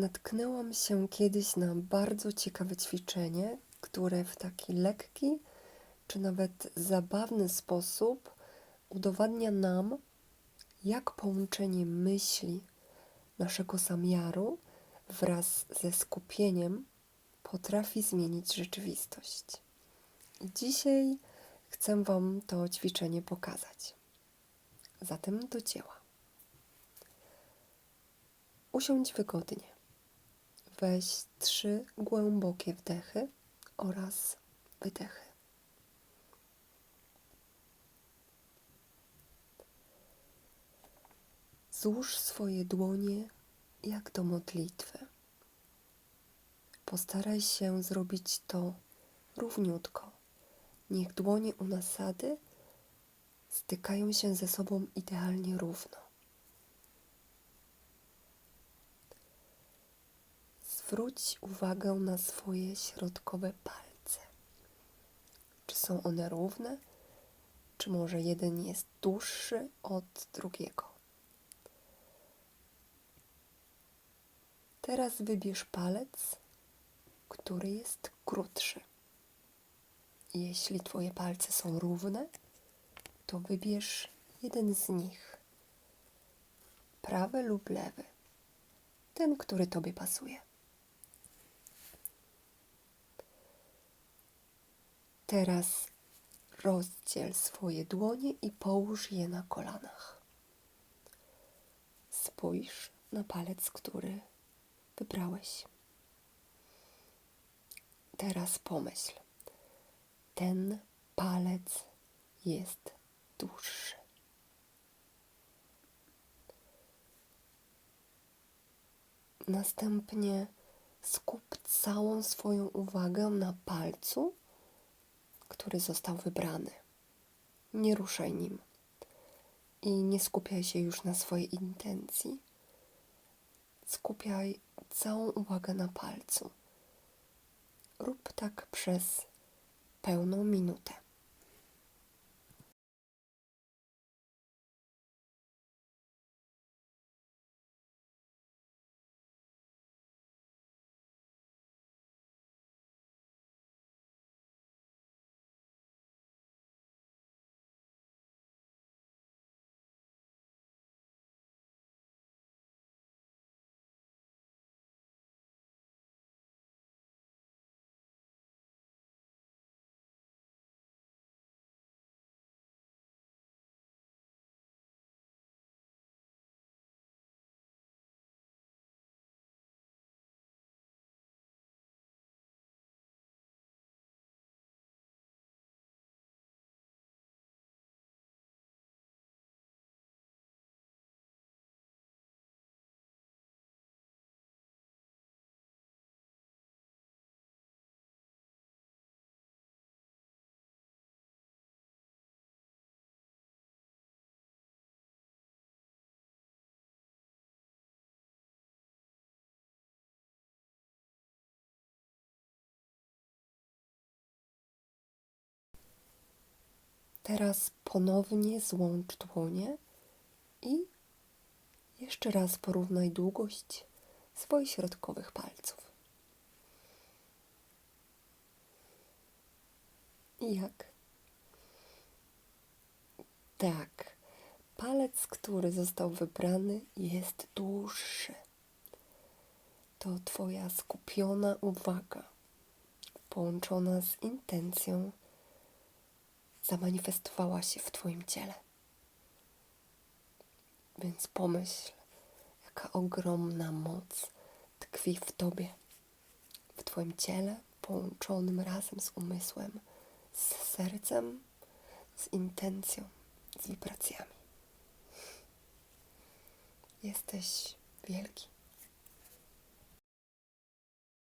natknęłam się kiedyś na bardzo ciekawe ćwiczenie, które w taki lekki czy nawet zabawny sposób udowadnia nam, jak połączenie myśli, naszego zamiaru wraz ze skupieniem potrafi zmienić rzeczywistość. I dzisiaj chcę Wam to ćwiczenie pokazać. Zatem do dzieła. Usiądź wygodnie. Weź trzy głębokie wdechy oraz wydechy. Złóż swoje dłonie jak do modlitwy. Postaraj się zrobić to równiutko. Niech dłonie u nasady stykają się ze sobą idealnie równo. Zwróć uwagę na swoje środkowe palce. Czy są one równe, czy może jeden jest dłuższy od drugiego? Teraz wybierz palec, który jest krótszy. Jeśli Twoje palce są równe, to wybierz jeden z nich, prawy lub lewy, ten, który Tobie pasuje. Teraz rozdziel swoje dłonie i połóż je na kolanach. Spójrz na palec, który wybrałeś. Teraz pomyśl, ten palec jest dłuższy. Następnie skup całą swoją uwagę na palcu, który został wybrany. Nie ruszaj nim i nie skupiaj się już na swojej intencji. Skupiaj całą uwagę na palcu. Rób tak przez pełną minutę. Teraz ponownie złącz dłonie i jeszcze raz porównaj długość swoich środkowych palców. I jak? Tak, palec, który został wybrany, jest dłuższy. To Twoja skupiona uwaga, połączona z intencją zamanifestowała się w Twoim ciele. Więc pomyśl, jaka ogromna moc tkwi w Tobie, w Twoim ciele, połączonym razem z umysłem, z sercem, z intencją, z wibracjami. Jesteś wielki.